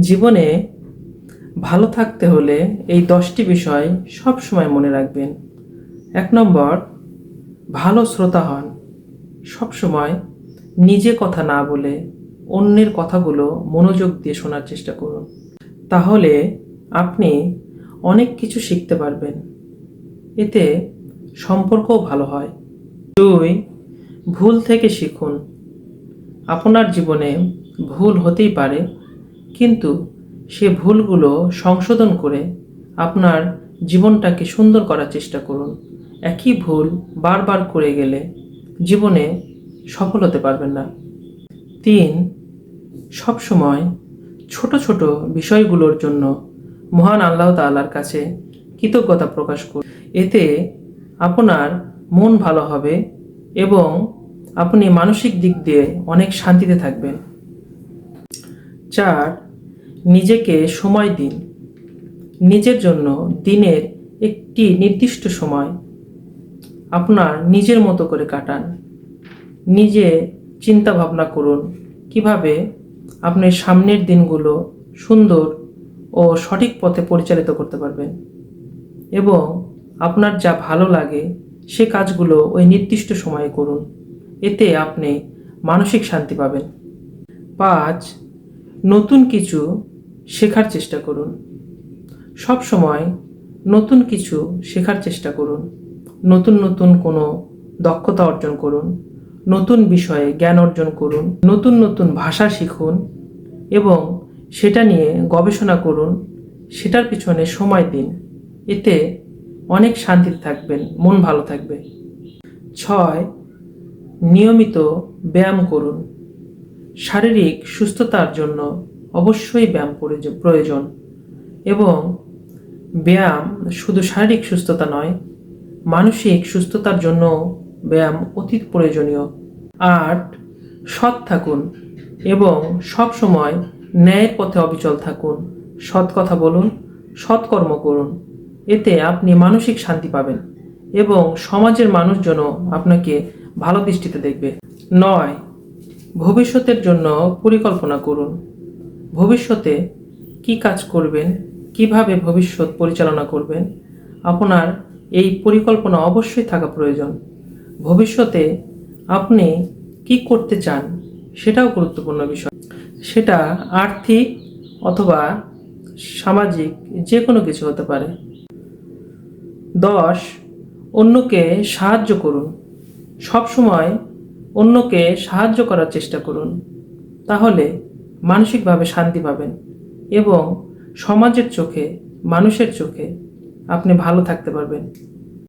জীবনে ভালো থাকতে হলে এই দশটি বিষয় সব সময় মনে রাখবেন। এক নম্বর, ভালো শ্রোতা হন। সব সময় নিজে কথা না বলে অন্যের কথাগুলো মনোযোগ দিয়ে শোনার চেষ্টা করুন। তাহলে আপনি অনেক কিছু শিখতে পারবেন। এতে সম্পর্কও ভালো হয়। দুই, ভুল থেকে শিখুন। আপনার জীবনে ভুল হতেই পারে। কিন্তু সে ভুলগুলো সংশোধন করে আপনার জীবনটাকে সুন্দর করার চেষ্টা করুন। একই ভুল বারবার করে গেলে জীবনে সফল হতে পারবেন না। তিন, সবসময় ছোট ছোট বিষয়গুলোর জন্য মহান আল্লাহ তাআলার কাছে কৃতজ্ঞতা প্রকাশ করুন। এতে আপনার মন ভালো হবে এবং আপনি মানসিক দিক দিয়ে অনেক শান্তিতে থাকবেন। চার নিজেকে সময় দিন। নিজের জন্য দিনের একটি নির্দিষ্ট সময় আপনার নিজের মতো করে কাটান। নিজে চিন্তা ভাবনা করুন কীভাবে আপনি সামনের দিনগুলো সুন্দর ও সঠিক পথে পরিচালিত করতে পারবেন এবং আপনার যা ভালো লাগে সে কাজগুলো ওই নির্দিষ্ট সময়ে করুন। এতে আপনি মানসিক শান্তি পাবেন। পাঁচ, নতুন কিছু শেখার চেষ্টা করুন। সব সময় নতুন কিছু শেখার চেষ্টা করুন। নতুন নতুন কোনো দক্ষতা অর্জন করুন। নতুন বিষয়ে জ্ঞান অর্জন করুন। নতুন নতুন ভাষা শিখুন এবং সেটা নিয়ে গবেষণা করুন। সেটার পিছনে সময় দিন। এতে অনেক শান্তিতে থাকবেন, মন ভালো থাকবে। ছয়, নিয়মিত ব্যায়াম করুন। শারীরিক সুস্থতার জন্য অবশ্যই ব্যায়াম প্রয়োজ- প্রয়োজন। এবং ব্যায়াম শুধু শারীরিক সুস্থতা নয়, মানসিক সুস্থতার জন্য ব্যায়াম অতি প্রয়োজনীয়। আট সৎ থাকুন এবং সব সময় ন্যায়ের পথে অবিচল থাকুন। সৎ কথা বলুন সৎকর্ম করুন। এতে আপনি মানসিক শান্তি পাবেন এবং সমাজের মানুষজনও আপনাকে ভালো দৃষ্টিতে দেখবে। নয়, ভবিষ্যতের জন্য পরিকল্পনা করুন। ভবিষ্যতে কি কাজ করবেন, কীভাবে ভবিষ্যৎ পরিচালনা করবেন, আপনার এই পরিকল্পনা অবশ্যই থাকা প্রয়োজন। ভবিষ্যতে আপনি কি করতে চান সেটাও গুরুত্বপূর্ণ বিষয়। সেটা আর্থিক অথবা সামাজিক যে কোনো কিছু হতে পারে। দশ, অন্যকে সাহায্য করুন। সব সময় অন্যকে সাহায্য করার চেষ্টা করুন। তাহলে মানসিকভাবে শান্তি পাবেন এবং সমাজের চোখে মানুষের চোখে আপনি ভালো থাকতে পারবেন।